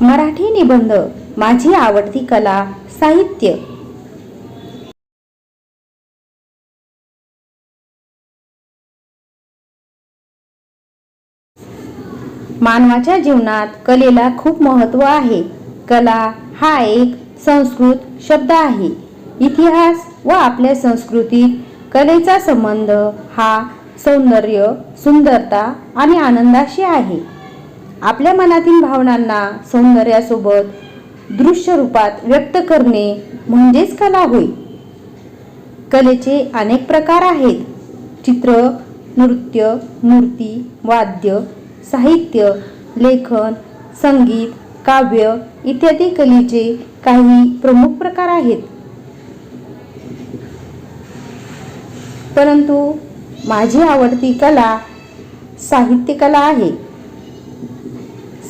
मराठी निबंध माझी आवडती कला साहित्य. मानवाच्या जीवनात कलेला खूप महत्त्व आहे. कला हा एक संस्कृत शब्द आहे. इतिहास व आपल्या संस्कृतीत कलेचा संबंध हा सौंदर्य सुंदरता आणि आनंदाशी आहे. आपल्या मनातील भावनांना सौंदर्यासोबत दृश्य रूपात व्यक्त करणे म्हणजेच कला होय. कलेचे अनेक प्रकार आहेत. चित्र नृत्य मूर्ती वाद्य साहित्य लेखन संगीत काव्य इत्यादी कलेचे काही प्रमुख प्रकार आहेत. परंतु माझी आवडती कला साहित्यकला आहे.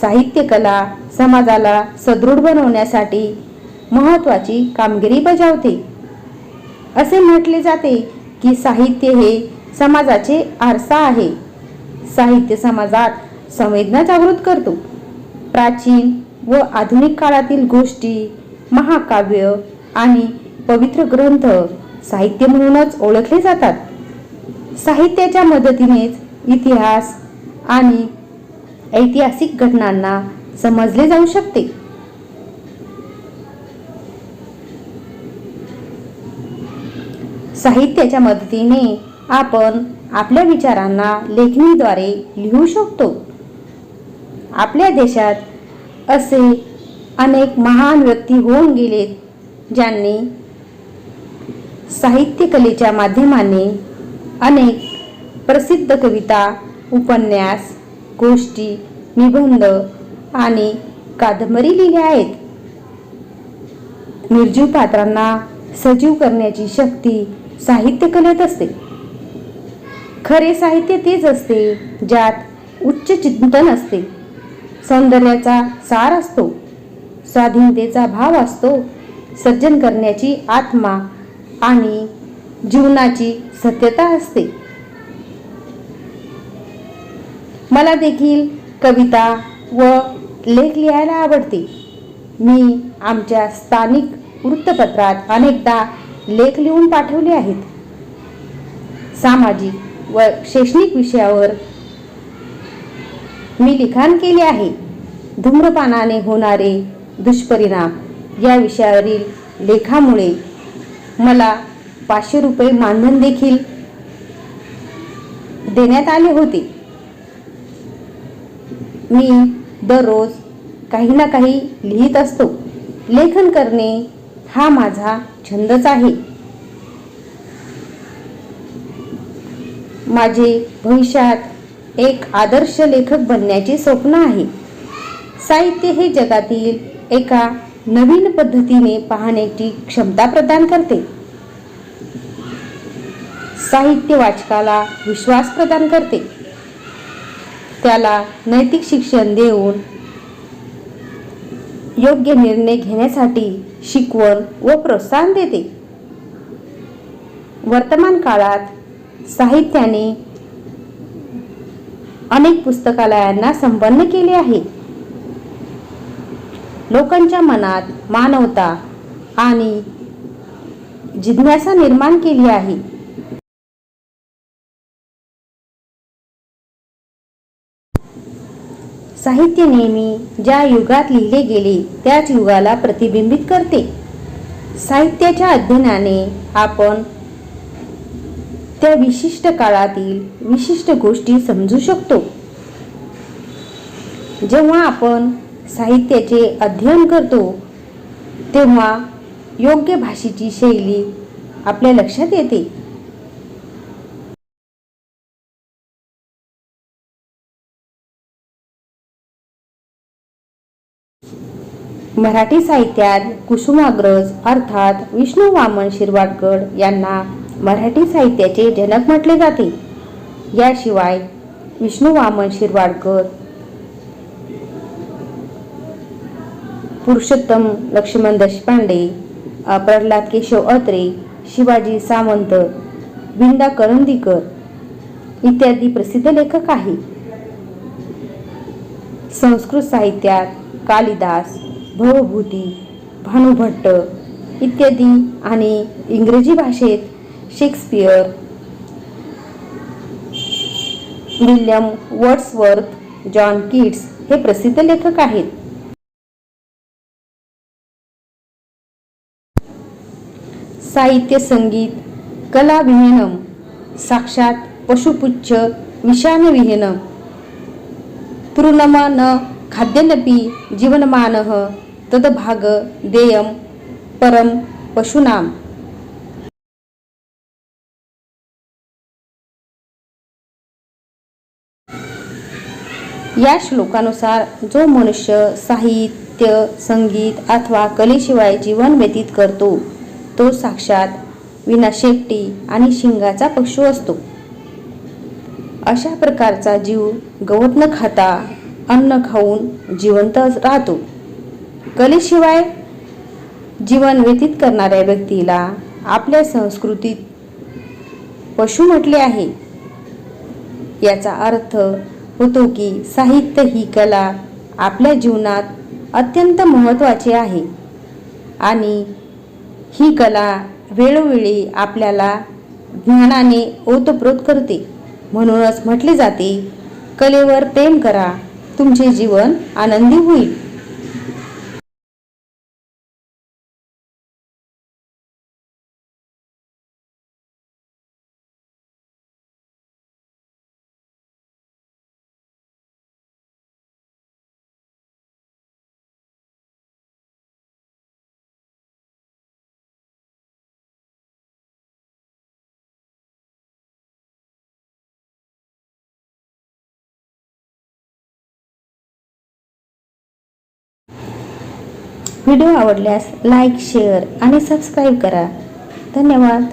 साहित्यकला समाजाला सदृढ बनवण्यासाठी महत्त्वाची कामगिरी बजावते. असे म्हटले जाते की साहित्य हे समाजाचे आरसा आहे. साहित्य समाजात संवेदना जागृत करतो. प्राचीन व आधुनिक काळातील गोष्टी महाकाव्य आणि पवित्र ग्रंथ साहित्य म्हणूनच ओळखले जातात. साहित्याच्या मदतीनेच इतिहास आणि ऐतिहासिक घटनांना समजले जाऊ शकते. साहित्याच्या मदतीने आपण आपल्या विचारांना लेखणीद्वारे लिहू शकतो. आपल्या देशात असे अनेक महान व्यक्ती होऊन गेलेत ज्यांनी साहित्यकलेच्या माध्यमाने अनेक प्रसिद्ध कविता उपन्यास गोष्टी निबंध आणि कादंबरी लिहिल्या आहेत. निर्जीव पात्रांना सजीव करण्याची शक्ती साहित्य कलेत असते. खरे साहित्य तेच असते ज्यात उच्च चिंतन असते. सौंदर्याचा सार असतो स्वाधीनतेचा भाव असतो सज्जन करण्याची आत्मा आणि जीवनाची सत्यता असते. मला देखील कविता व लेख लिहायला आवडते. मी आमच्या स्थानिक वृत्तपत्रात अनेकदा लेख लिहून पाठवले आहेत. सामाजिक व शैक्षणिक विषयावर मी लिखाण केले आहे. धूम्रपानाने होणारे दुष्परिणाम या विषयावरील लेखामुळे मला पाचशे रुपये मानधन देखील देण्यात आले होते. मी दररोज काही ना काही लिहित असतो. लेखन करणे हा माझा छंदच आहे. माझे भविष्यात एक आदर्श लेखक बनण्याचे स्वप्न आहे. साहित्य हे जगातील एका नवीन पद्धतीने पाहण्याची क्षमता प्रदान करते. साहित्य वाचकाला विश्वास प्रदान करते. त्याला नैतिक शिक्षण देऊन योग्य निर्णय घेण्यासाठी शिकवण व प्रोत्साहन देते. वर्तमान काळात साहित्याने अनेक पुस्तकालयांना संपन्न केले आहे. लोकांच्या मनात मानवता आणि जिज्ञासा निर्माण केली आहे. साहित्य नेहमी ज्या युगात लिहिले गेले त्याच युगाला प्रतिबिंबित करते. साहित्याच्या अध्ययनाने आपण त्या विशिष्ट काळातील विशिष्ट गोष्टी समजू शकतो. जेव्हा आपण साहित्याचे अध्ययन करतो तेव्हा योग्य भाषेची शैली आपल्या लक्षात येते. मराठी साहित्यात कुसुमाग्रज अर्थात विष्णू वामन शिरवाडकर यांना मराठी साहित्याचे जनक म्हटले जाते. याशिवाय विष्णू वामन शिरवाडकर पुरुषोत्तम लक्ष्मण देशपांडे प्रल्हाद केशव अत्रे शिवाजी सावंत विंदा करंदीकर इत्यादी प्रसिद्ध लेखक आहेत. संस्कृत साहित्यात कालिदास भवभूती भानुभट्ट इत्यादी आणि इंग्रजी भाषेत Shakespeare William Wordsworth John Keats हे प्रसिद्ध लेखक आहेत. साहित्य संगीत कला विहीनम साक्षात पशुपुच्छ विषाण विहीनम तृणम न खाद्यनपि जीवनमानः तदभाग देयम परम पशुनाम या श्लोकानुसार जो मनुष्य साहित्य संगीत अथवा कलेशिवाय जीवन व्यतीत करतो तो साक्षात विना शेपटी आणि शिंगाचा पशु असतो. अशा प्रकारचा जीव गवत न खाता अन्न खाऊन जिवंत राहतो. कलेशिवाय जीवन व्यतीत करणाऱ्या व्यक्तीला आपल्या संस्कृतीत पशु म्हटले आहे. याचा अर्थ होतो की साहित्य ही कला आपल्या जीवनात अत्यंत महत्त्वाची आहे. आणि ही कला वेळोवेळी आपल्याला ज्ञानाने ओतप्रोत करते. म्हणूनच म्हटले जाते कलेवर प्रेम करा तुमचे जीवन आनंदी होईल. व्हिडिओ आवडल्यास लाईक शेअर आणि सबस्क्राईब करा. धन्यवाद.